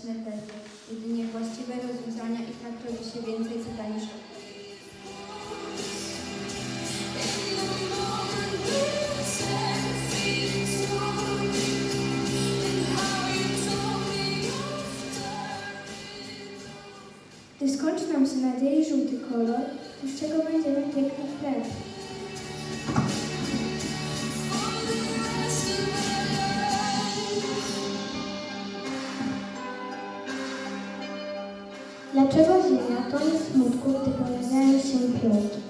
ostateczne tezy. Jedynie właściwe rozwiązania i tak robi się więcej niż Gdy skończy nam się nadziei żółty kolor, z czego będziemy piękny chleb? Dlaczego ziemia tonie w smutku, gdy pojawiają się piołki?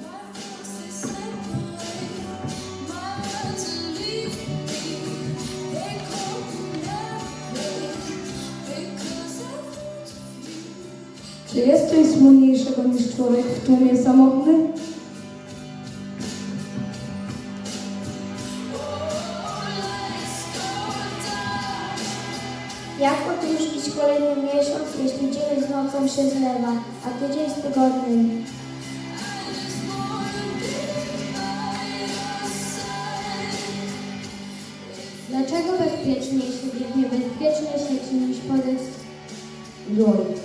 Czy jest coś smutniejszego niż człowiek w tłumie samotny? Jak odróżnić kolejny miesiąc, jeśli nocą się zlewa, a tydzień z tygodniem? Dlaczego bezpieczniej się biegnie bezpiecznie sieci niż podejść Dłoń.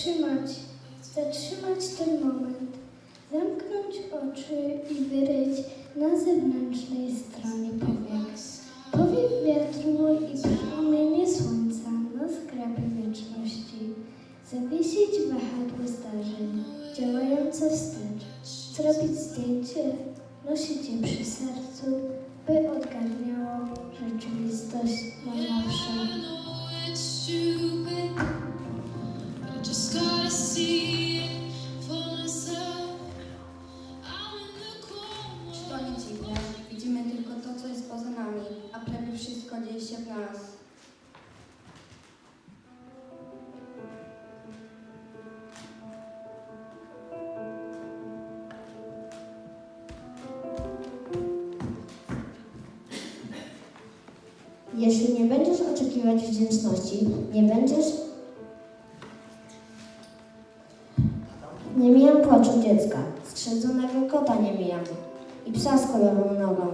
Zatrzymać, zatrzymać ten moment, zamknąć oczy i wyryć na zewnętrznej stronie powiek. Powiew wiatru i promienie słońca na skrapie wieczności. Zawiesić wahadło zdarzeń, działające wstecz. Zrobić zdjęcie, nosić je przy sercu, by odgarniało rzeczywistość na zawsze. Czy to nie dziwne? Widzimy tylko to, co jest poza nami, a prawie wszystko dzieje się w nas. Jeśli nie będziesz oczekiwać wdzięczności, nie będziesz. Nie mijam płaczu dziecka, skrzydzonego kota nie mijam i psa z kolorową nogą,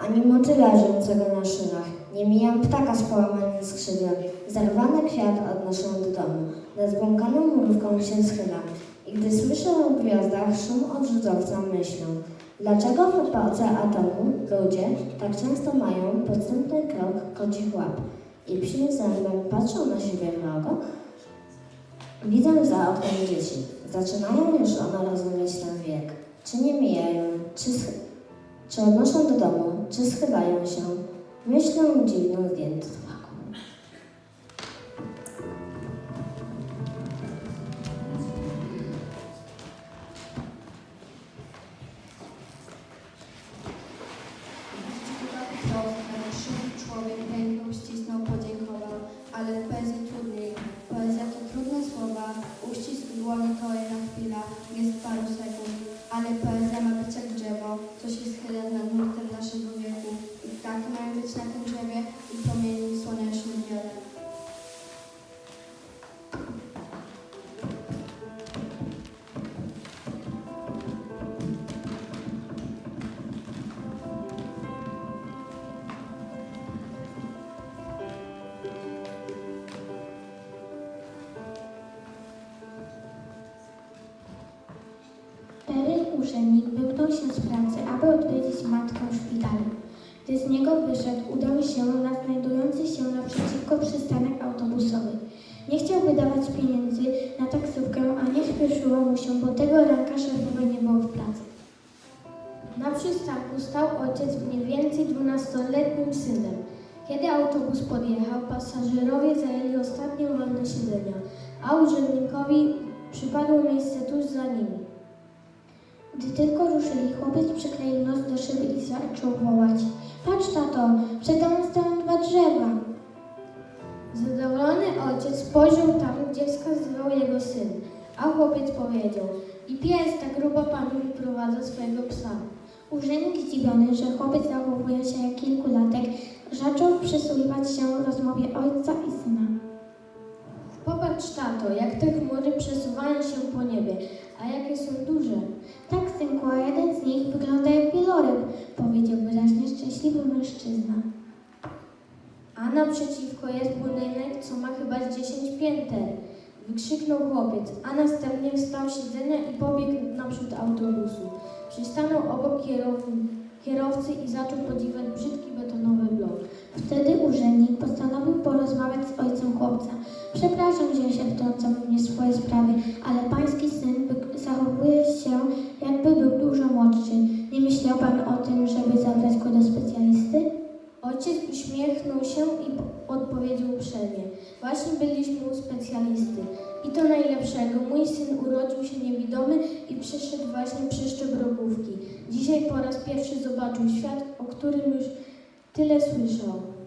ani motyla żyjącego na szynach. Nie mijam ptaka z połamanym skrzydłem. Zerwany kwiat odnoszę do domu. Nad zbłąkaną mrówką się schylam. I gdy słyszę o gwiazdach szum odrzutowca myślę, Dlaczego w epoce atomu ludzie tak często mają podstępny krok kocich łap i psim zębem patrzą na siebie wrogo? Widzę za oknem dzieci. Zaczynają już one rozumieć ten wiek. Czy nie mijają, czy, czy odnoszą do domu, czy schylają się. Myślą dziwną zdjętą urzędnik wymknął się z pracy, aby odwiedzić matkę w szpitalu. Gdy z niego wyszedł, udał się na znajdujący się naprzeciwko przystanek autobusowy. Nie chciał wydawać pieniędzy na taksówkę, a nie śpieszyło mu się, bo tego ranka szefowa nie było w pracy. Naprzód przystanku stał ojciec mniej więcej dwunastoletnim synem. Kiedy autobus podjechał, pasażerowie zajęli ostatnie wolne siedzenia, a urzędnikowi przypadło miejsce tuż za nimi. Gdy tylko ruszyli, chłopiec przykleił nos do szyby i zaczął wołać. Patrz, tato, przed domem stoją dwa drzewa. Zadowolony ojciec spojrzał tam, gdzie wskazywał jego syn, a chłopiec powiedział i pies tak grubo panu wyprowadza swojego psa. Urzędnik zdziwiony, że chłopiec zachowuje się jak kilkulatek, zaczął przysłuchiwać się rozmowie ojca i syna. Popatrz, tato, jak te chmury przesuwają się po niebie, a jakie są duże. Tak, synku, a jeden z nich wygląda jak wieloryb, powiedział wyraźnie szczęśliwy mężczyzna. A naprzeciwko jest budynek, co ma chyba z 10 pięter. Wykrzyknął chłopiec, a następnie wstał z siedzenia i pobiegł naprzód autobusu. Przystanął obok kierow kierowcy i zaczął podziwiać brzydki betonowy blok. Wtedy urzędnik postanowił porozmawiać z ojcem. Przepraszam, że się wtrącam w nie swoje sprawy, ale pański syn zachowuje się, jakby był dużo młodszy. Nie myślał pan o tym, żeby zabrać go do specjalisty? Ojciec uśmiechnął się i po- odpowiedział uprzejmie. Właśnie byliśmy u specjalisty. I to najlepszego. Mój syn urodził się niewidomy i przyszedł właśnie przy szczebrogłówki. Dzisiaj po raz pierwszy zobaczył świat, o którym już tyle słyszał.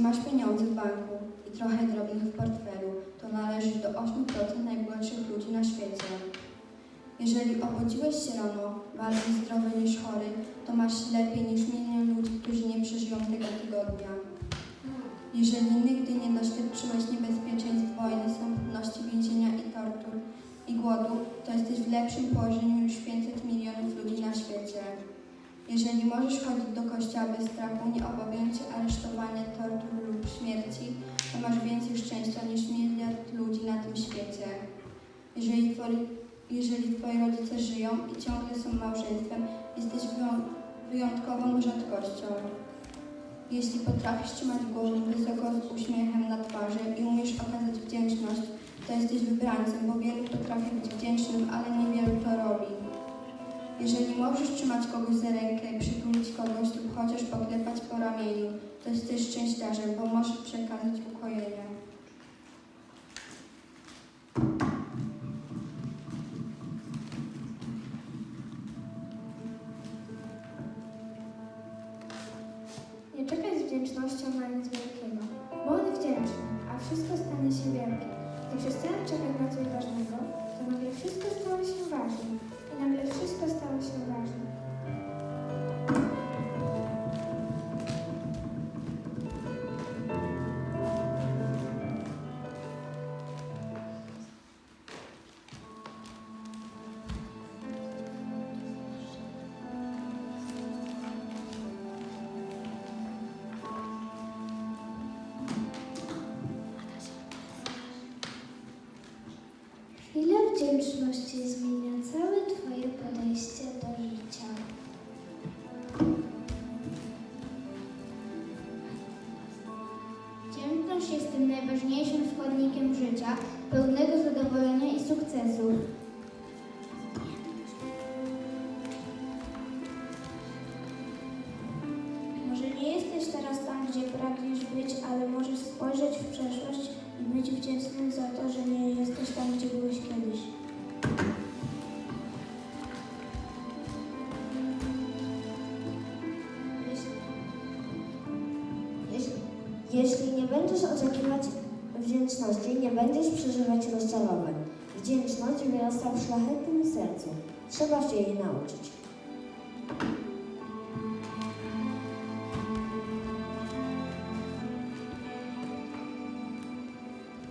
Jeśli masz pieniądze w banku i trochę drobnych w portfelu, to należysz do 8% najbogatszych ludzi na świecie. Jeżeli obudziłeś się rano bardziej zdrowy niż chory, to masz lepiej niż milion ludzi, którzy nie przeżyją tego tygodnia. Jeżeli nigdy nie doświadczyłeś niebezpieczeństw wojny, samotności, więzienia i tortur i głodu, to jesteś w lepszym położeniu niż 500 milionów ludzi na świecie. Jeżeli możesz chodzić do kościoła bez strachu, nie obawiając się aresztowania, tortur lub śmierci, to masz więcej szczęścia niż miliard ludzi na tym świecie. Jeżeli twoi, jeżeli twoi rodzice żyją i ciągle są małżeństwem, jesteś wyją- wyjątkową rzadkością. Jeśli potrafisz trzymać głowę wysoko z uśmiechem na twarzy i umiesz okazać wdzięczność, to jesteś wybrańcem, bo wielu potrafi być wdzięcznym, ale niewielu to robi. Jeżeli możesz trzymać kogoś za ramieniu, to jesteś szczęściarzem, bo możesz przekazać ukojenie. Pełnego zadowolenia i sukcesu. Może nie jesteś teraz tam, gdzie pragniesz być, ale możesz spojrzeć w przeszłość i być wdzięcznym za to, że nie jesteś tam, gdzie byłeś kiedyś. Jeśli, jeśli nie będziesz oczekiwać wdzięczności, nie będziesz przeżywać rozczarowań. Wdzięczność wyrasta w szlachetnym sercu. Trzeba się jej nauczyć.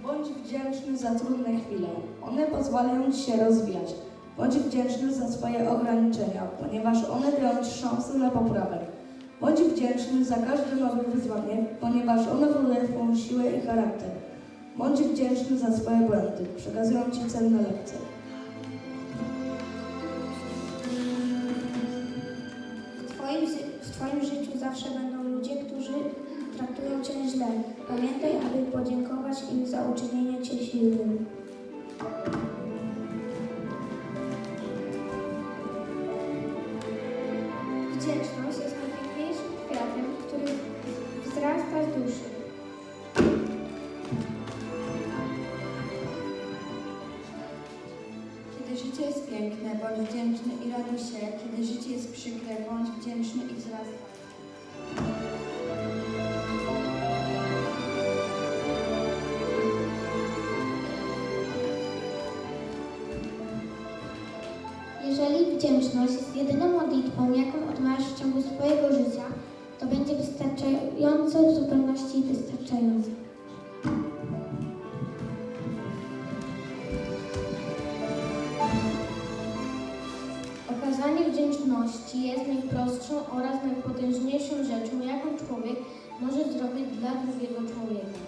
Bądź wdzięczny za trudne chwile. One pozwalają Ci się rozwijać. Bądź wdzięczny za swoje ograniczenia, ponieważ one dają Ci szansę na poprawę. Bądź wdzięczny za każde nowe wyzwanie, ponieważ one Twoją siłę i charakter. Bądź wdzięczny za swoje błędy, przekazują Ci cenne lekcje. W twoim, w twoim życiu zawsze będą ludzie, którzy traktują Cię źle. Pamiętaj, aby podziękować im za uczynienie Cię silnym. Piękne, bądź wdzięczny i raduj się. Kiedy życie jest przykre, bądź wdzięczny i wzrastaj. Jeżeli wdzięczność jest jedyną modlitwą, jaką odmawiasz w ciągu swojego życia, to będzie wystarczająco, w zupełności wystarczająco. Oraz najpotężniejszą rzeczą, jaką człowiek może zrobić dla drugiego człowieka.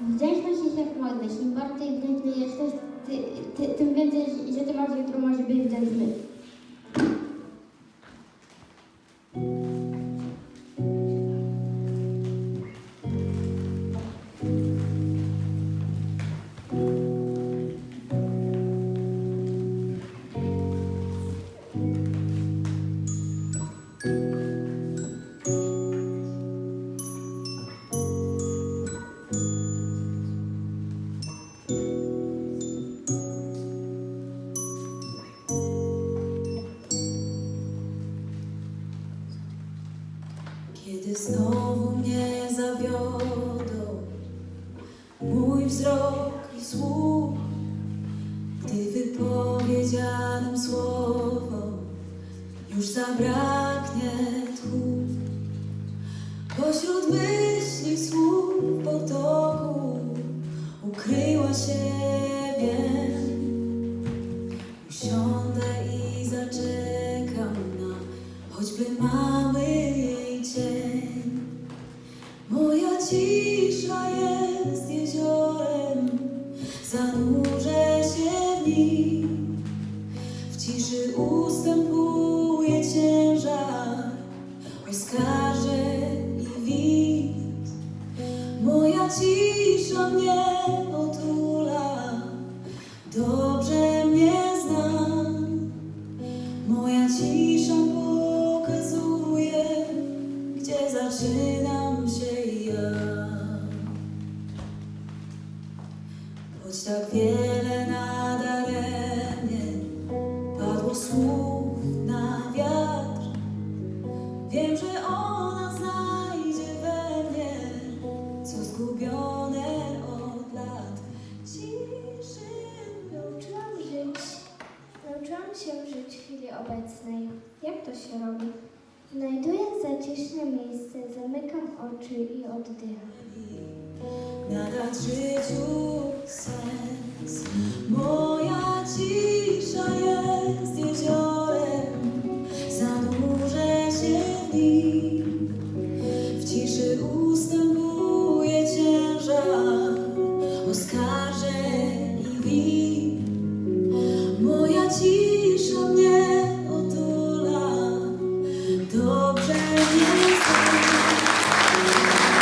Wdzięczność jest jak młodość. Im bardziej wdzięczny jesteś, ty, ty, tym więcej, że ty masz jutro może być wdzięczny. Wypowiedzianym słowom już zabraknie tchu. Pośród myśli słów potoku ukryła się wiem. Usiądę i zaczekam na choćby mały jej cień. Moja cisza jest jeziorem, zanurzę się w nim. W ciszy ustępuje ciężar, oskarże i wid. Moja cisza mnie otula, dobrze mnie zna. Moja cisza pokazuje, gdzie zaczynam się ja. Choć tak wiele nadaremnie padło słów na wiatr, wiem, że ona znajdzie we mnie, co zgubione od lat. Ciszy Nauczyłam żyć. Nauczyłam się żyć w chwili obecnej. Jak to się robi? Znajduję zaciszne miejsce, zamykam oczy i oddycham. nadać życiu sens. Moja cisza jest jeziorem,